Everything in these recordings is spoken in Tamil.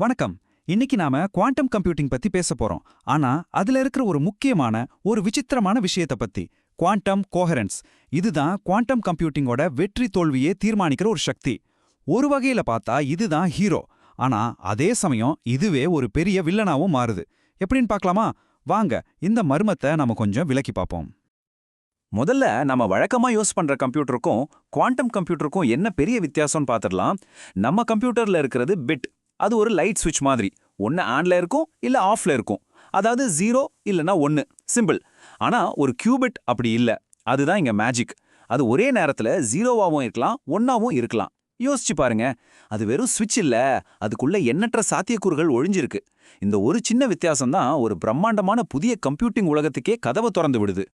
வணக்கம். இன்னைக்கு நாம குவாண்டம் கம்ப்யூட்டிங் பத்தி பேச போறோம். ஆனா அதுல இருக்கிற ஒரு முக்கியமான ஒரு விசித்திரமான விஷயத்தை பத்தி. Quantum coherence. இதுதான் குவாண்டம் கம்ப்யூட்டிங்கோட வெற்றி தோல்வியே தீர்மானிக்கிற ஒரு சக்தி. ஒரு வகையில பார்த்தா இதுதான் ஹீரோ. ஆனா அதே சமயம் இதுவே ஒரு பெரிய வில்லனாவும் மாறுது. எப்படின்னு பார்க்கலாமா? வாங்க இந்த மர்மத்தை நாம கொஞ்சம் விலக்கி பார்ப்போம். முதல்ல நம்ம வழக்கமா யூஸ் பண்ற கம்ப்யூட்டருக்கும் குவாண்டம் கம்ப்யூட்டருக்கும் என்ன பெரிய வித்தியாசம்னு பார்த்துடலாம். நம்ம கம்ப்யூட்டர்ல இருக்கிறது பிட். அது ஒரு லைட் சுவிட்ச் மாதிரி. ஒன்று ஆன்ல இருக்கும் இல்ல ஆஃப்ல இருக்கும். அதாவது ஜீரோ இல்லனா ஒன்று சிம்பிள் ஆனா ஒரு கியூபிட் அப்படி இல்ல. அதுதான் இங்க மேஜிக் அது ஒரே நேரத்துல ஜீரோவாவும் இருக்கலாம் ஒன்னாவும் இருக்கலாம். யோசிச்சு பாருங்க. அது வெறும் சுவிட்ச் இல்ல. அதுக்குள்ள எண்ணற்ற சாத்தியக்கூறுகள் ஒழிஞ்சிருக்கு. இந்த ஒரு சின்ன வித்தியாசம் தான் ஒரு பிரம்மாண்டமான புதிய கம்ப்யூட்டிங் உலகத்துக்கே கதவை திறந்து விடுது.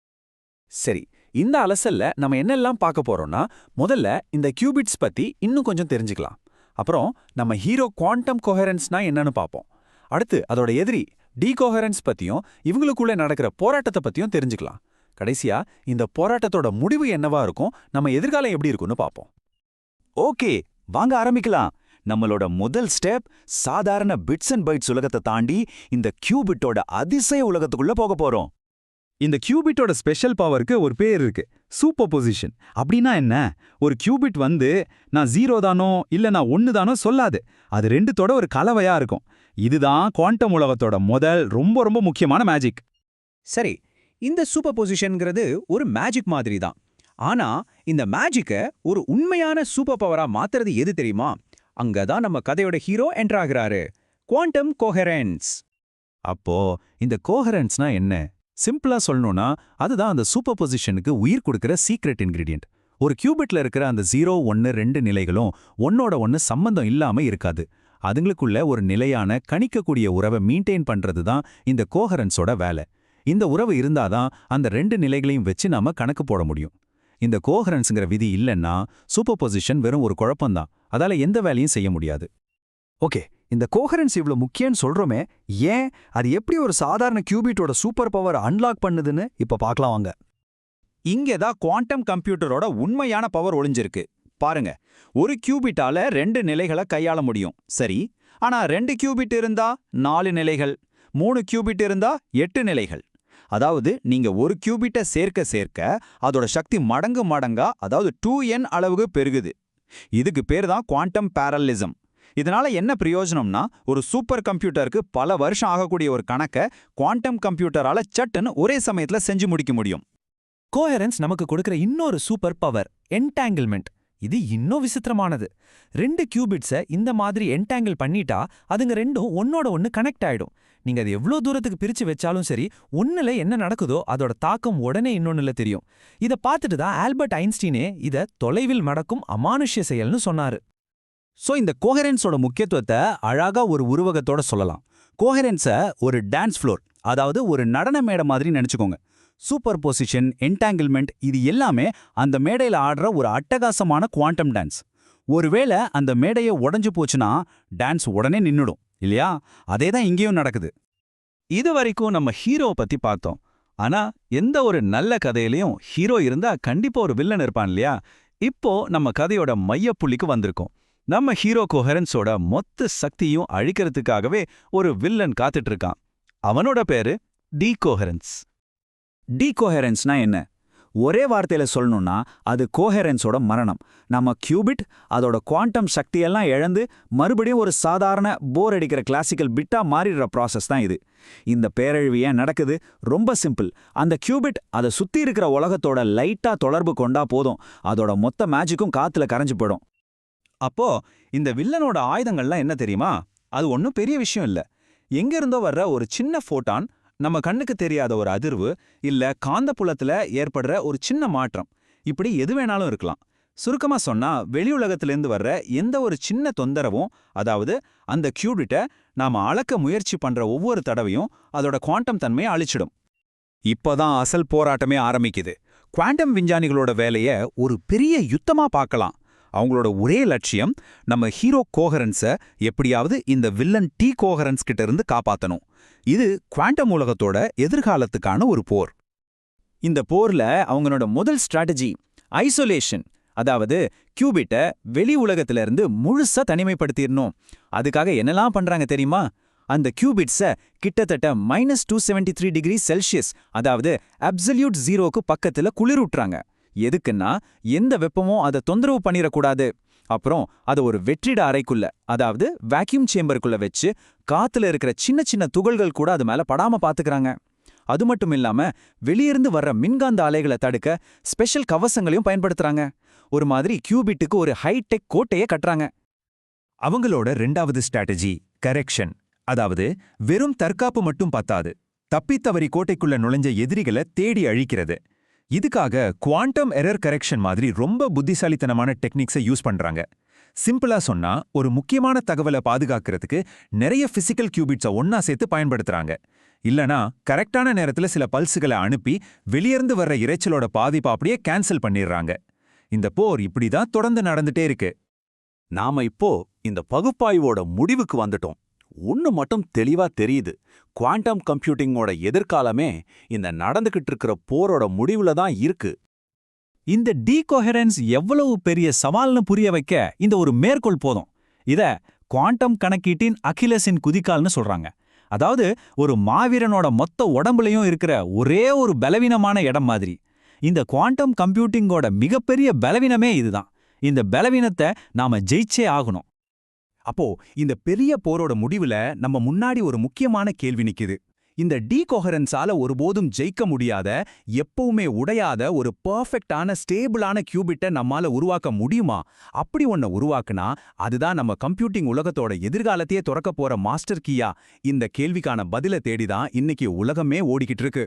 சரி இந்த அலசல்ல நம்ம என்னெல்லாம் பார்க்க போறோம்னா முதல்ல இந்த கியூபிட்ஸ் பத்தி இன்னும் கொஞ்சம் தெரிஞ்சுக்கலாம். அப்புறம் நம்ம ஹீரோ குவாண்டம் கோஹரன்ஸ்னா என்னன்னு பார்ப்போம். அடுத்து அதோட எதிரி டீகோஹரன்ஸ் பத்தியும் இவங்களுக்குள்ள நடக்கிற போராட்டத்தை பத்தியும் தெரிஞ்சுக்கலாம். கடைசியா இந்த போராட்டத்தோட முடிவு என்னவா இருக்கும் நம்ம எதிர்காலம் எப்படி இருக்கும்னு பார்ப்போம். ஓகே வாங்க ஆரம்பிக்கலாம். நம்மளோட முதல் ஸ்டெப் சாதாரண பிட்ஸ் அண்ட் பைட்ஸ் உலகத்தை தாண்டி இந்த கியூபிட்டோட அதிசய உலகத்துக்குள்ள போக போறோம். இந்த கியூபிட்டோட ஸ்பெஷல் பவருக்கு ஒரு பேர் இருக்கு. Superposition. அப்படின்னா என்ன? ஒரு கியூபிட் வந்து நான் ஜீரோ தானோ இல்ல நான் ஒன்னு தானோ சொல்லாது. அது ரெண்டுத்தோட ஒரு கலவையா இருக்கும். இதுதான் குவாண்டம் உலகத்தோட முதல் ரொம்ப ரொம்ப முக்கியமான மேஜிக் சரி இந்த சூப்பர் பொசிஷனுங்கிறது ஒரு மேஜிக் மாதிரி தான். ஆனா இந்த மேஜிக்கை ஒரு உண்மையான சூப்பர் பவரா மாத்துறது எது தெரியுமா? அங்கதான் நம்ம கதையோட ஹீரோ என்ட்ராகிறாரு குவாண்டம் கோஹெரன்ஸ். அப்போ இந்த கோஹரன்ஸ்னா என்ன? சிம்பிளா சொல்லணும்னா அதுதான் அந்த சூப்பர் பொசிஷனுக்கு உயிர் கொடுக்கிற சீக்ரெட் இன்கிரீடியன்ட். ஒரு கியூபிட்ல இருக்கிற அந்த ஜீரோ ஒன்னு ரெண்டு நிலைகளும் ஒன்னோட ஒன்னு சம்பந்தம் இல்லாம இருக்காது. அதுங்களுக்குள்ள ஒரு நிலையான கணிக்கக்கூடிய உறவை மெயின்டைன் பண்றது தான் இந்த கோஹரன்ஸோட வேலை. இந்த உறவு இருந்தாதான் அந்த ரெண்டு நிலைகளையும் வச்சு நாம கணக்கு போட முடியும். இந்த கோஹரன்ஸுங்கிற விதி இல்லைன்னா சூப்பர் பொசிஷன் வெறும் ஒரு குழப்பம்தான். அதால எந்த வேலையும் செய்ய முடியாது. ஓகே. இந்த கோஹரன்ஸ் இவ்ளோ முக்கியம்னு சொல்றோமே ஏன் அது எப்படி ஒரு சாதாரண கியூபிட்டோட சூப்பர் பவர் அன்லாக் பண்ணுதுன்னு இப்ப பார்க்கலாம் வாங்க. இங்கே தான் குவாண்டம் கம்ப்யூட்டரோட உண்மையான பவர் ஒளிஞ்சிருக்கு. பாருங்க ஒரு கியூபிட்டால ரெண்டு நிலைகளை கையாள முடியும். சரி ஆனா ரெண்டு கியூபிட் இருந்தா நாலு நிலைகள் மூணு கியூபிட் இருந்தா எட்டு நிலைகள். அதாவது நீங்க ஒரு கியூபிட்டை சேர்க்க சேர்க்க அதோட சக்தி மடங்கு மடங்கா அதாவது டூ என் அளவுக்கு பெருகுது. இதுக்கு பேர் தான் குவாண்டம் பேரலிசம் இதனால என்ன பிரயோஜனம்னா ஒரு சூப்பர் கம்ப்யூட்டருக்கு பல வருஷம் ஆகக்கூடிய ஒரு கணக்கை குவாண்டம் கம்ப்யூட்டரால சட்டுன்னு ஒரே சமயத்துல செஞ்சு முடிக்க முடியும். கோஹரன்ஸ் நமக்கு கொடுக்கிற இன்னொரு சூப்பர் பவர் என்டாங்கிள்மெண்ட் இது இன்னும் விசித்திரமானது. ரெண்டு கியூபிட்ஸை இந்த மாதிரி என்டாங்கிள் பண்ணிட்டா அதுங்க ரெண்டும் ஒன்னோட ஒன்னு கனெக்ட் ஆயிடும். நீங்க அது எவ்வளோ தூரத்துக்கு பிரிச்சு வச்சாலும் சரி ஒன்னுல என்ன நடக்குதோ அதோட தாக்கம் உடனே இன்னொன்னுல தெரியும். இத பார்த்துட்டு தான் ஆல்பர்ட் ஐன்ஸ்டீனே இத தொலைவில் நடக்கும் அமானுஷ்ய செயல்னு சொன்னாரு. சோ இந்த கோஹரன்ஸோட முக்கியத்துவத்தை அழகா ஒரு உருவகத்தோட சொல்லலாம். கோஹரன்ஸை ஒரு டான்ஸ் ஃப்ளோர் அதாவது ஒரு நடன மேடை மாதிரி நினைச்சுக்கோங்க. சூப்பர் பொசிஷன் என்டாங்கிள்மெண்ட் இது எல்லாமே அந்த மேடையில் ஆடுற ஒரு அட்டகாசமான குவாண்டம் டான்ஸ் ஒருவேளை அந்த மேடையை உடைஞ்சு போச்சுன்னா டான்ஸ் உடனே நின்னுடும் இல்லையா? அதே தான் இங்கேயும் நடக்குது. இது வரைக்கும் நம்ம ஹீரோவை பத்தி பார்த்தோம். ஆனா எந்த ஒரு நல்ல கதையிலையும் ஹீரோ இருந்தா கண்டிப்பா ஒரு வில்லன் இருப்பான் இல்லையா? இப்போ நம்ம கதையோட மையப்புள்ளிக்கு வந்திருக்கோம். நம்ம ஹீரோ கொஹரன்ஸோட மொத்த சக்தியும் அழிக்கிறதுக்காகவே ஒரு வில்லன் காத்துட்டு இருக்கான் அவனோட பேரு டி கோஹரன்ஸ். டீகோஹெரன்ஸ்னா என்ன? ஒரே வார்த்தையில சொல்லணும்னா அது கோஹெரன்ஸோட மரணம். நம்ம கியூபிட் அதோட குவாண்டம் சக்தியெல்லாம் இழந்து மறுபடியும் ஒரு சாதாரண போர் அடிக்கிற கிளாசிக்கல் பிட்டா மாறிடுற ப்ராசஸ் தான் இது. இந்த பேரழிவு ஏன் நடக்குது? ரொம்ப சிம்பிள். அந்த கியூபிட் அதை சுத்தி இருக்கிற உலகத்தோட லைட்டா தொடர்பு கொண்டா போதும். அதோட மொத்த மேஜிக்கும் காத்துல கரைஞ்சு போயிடும். அப்போ இந்த வில்லனோட ஆயுதங்கள்லாம் என்ன தெரியுமா? அது ஒன்றும் பெரிய விஷயம் இல்ல. எங்கிருந்தோ வர்ற ஒரு சின்ன ஃபோட்டான் நம்ம கண்ணுக்கு தெரியாத ஒரு அதிர்வு இல்ல காந்தப்புலத்துல ஏற்படுற ஒரு சின்ன மாற்றம். இப்படி எது வேணாலும் இருக்கலாம். சுருக்கமா சொன்னா வெளியுலகத்திலேருந்து வர்ற எந்த ஒரு சின்ன தொந்தரவும் அதாவது அந்த கியூபிட்ட நாம அளக்க முயற்சி பண்ற ஒவ்வொரு தடவையும் அதோட குவாண்டம் தன்மையை அழிச்சிடும். இப்போதான் அசல் போராட்டமே ஆரம்பிக்குது. குவாண்டம் விஞ்ஞானிகளோட வேலைய ஒரு பெரிய யுத்தமா பார்க்கலாம். அவங்களோட ஒரே லட்சியம் நம்ம ஹீரோ கோஹரன்ஸை எப்படியாவது இந்த வில்லன் டி கோஹரன்ஸ் கிட்ட இருந்து காப்பாத்தணும். இது குவாண்டம் உலகத்தோட எதிர்காலத்துக்கான ஒரு போர். இந்த போர்ல அவங்களோட முதல் ஸ்ட்ராட்டஜி ஐசோலேஷன் அதாவது கியூபிட்டை வெளி உலகத்துல இருந்து முழுசா தனிமைப்படுத்திடணும். அதுக்காக என்னெல்லாம் பண்றாங்க தெரியுமா? அந்த கியூபிட்ஸை கிட்டத்தட்ட minus two seventy three degree Celsius அதாவது அப்சல்யூட் ஜீரோக்கு பக்கத்துல குளிரூட்டுறாங்க. எதுக்குன்னா எந்த வெப்பமும் அதை தொந்தரவு பண்ணிடக்கூடாது. அப்புறம் அதை ஒரு வெற்றிட அறைக்குள்ள அதாவது வேக்யூம் சேம்பருக்குள்ள வச்சு காத்துல இருக்கிற சின்ன சின்ன துகள்கள் கூட அது மேல படாம பாத்துக்கறாங்க. அது மட்டும் இல்லாம வெளியிருந்து வர்ற மின்காந்த அலைகளை தடுக்க ஸ்பெஷல் கவசங்களையும் பயன்படுத்துறாங்க. ஒரு மாதிரி கியூபிட்டுக்கு ஒரு ஹைடெக் கோட்டையே கட்டுறாங்க. அவங்களோட ரெண்டாவது ஸ்ட்ராட்டஜி கரெக்ஷன் அதாவது வெறும் தற்காப்பு மட்டும் பத்தாது. தப்பித்தவறி கோட்டைக்குள்ள நுழைஞ்ச எதிரிகளை தேடி அழிக்கிறது. இதுக்காக குவாண்டம் எரர் கரெக்ஷன் மாதிரி ரொம்ப புத்திசாலித்தனமான டெக்னிக்ஸை யூஸ் பண்றாங்க. சிம்பிளா சொன்னா ஒரு முக்கியமான தகவலை பாதுகாக்கிறதுக்கு நிறைய பிசிக்கல் கியூபிட்ஸை ஒன்னா சேர்த்து பயன்படுத்துறாங்க. இல்லனா கரெக்டான நேரத்துல சில பல்ஸுகளை அனுப்பி வெளியிருந்து வர்ற இரைச்சலோட பாதிப்பை அப்படியே கேன்சல் பண்ணிடுறாங்க. இந்த போர் இப்படி தான் தொடர்ந்து நடந்துட்டே இருக்கு. நாம இப்போ இந்த பகுப்பாய்வோட முடிவுக்கு வந்துட்டோம். ஒன்னு மட்டும் தெளிவா தெரியுது. குவாண்டம் கம்ப்யூட்டிங்கோட எதிர்காலமே இந்த நடந்துகிட்டு இருக்கிற போரோட முடிவுல தான் இருக்கு. இந்த டீகோஹரன்ஸ் எவ்வளவு பெரிய சவால்னு புரிய வைக்க இந்த ஒரு மேற்கோள் போதும். இத குவாண்டம் கணக்கீட்டின் அகிலஸின் குதிக்கால்னு சொல்றாங்க. அதாவது ஒரு மாவீரனோட மொத்த உடம்புலயும் இருக்கிற ஒரே ஒரு பலவீனமான இடம் மாதிரி. இந்த குவாண்டம் கம்ப்யூட்டிங்கோட மிகப்பெரிய பலவீனமே இதுதான். இந்த பலவீனத்தை நாம ஜெயிச்சே ஆகணும். அப்போ இந்த பெரிய போரோட முடிவுல நம்ம முன்னாடி ஒரு முக்கியமான கேள்வி நிக்குது. இந்த டீகோஹரன்ஸால ஒருபோதும் ஜெயிக்க முடியாத எப்பவுமே உடையாத ஒரு பர்ஃபெக்டான ஸ்டேபிளான கியூபிட்டை நம்மால உருவாக்க முடியுமா? அப்படி ஒன்ன உருவாக்குனா அதுதான் நம்ம கம்ப்யூட்டிங் உலகத்தோட எதிர்காலத்தையே துறக்க போற மாஸ்டர் கீயா. இந்த கேள்விக்கான பதில தேடிதான் இன்னைக்கு உலகமே ஓடிக்கிட்டு இருக்கு.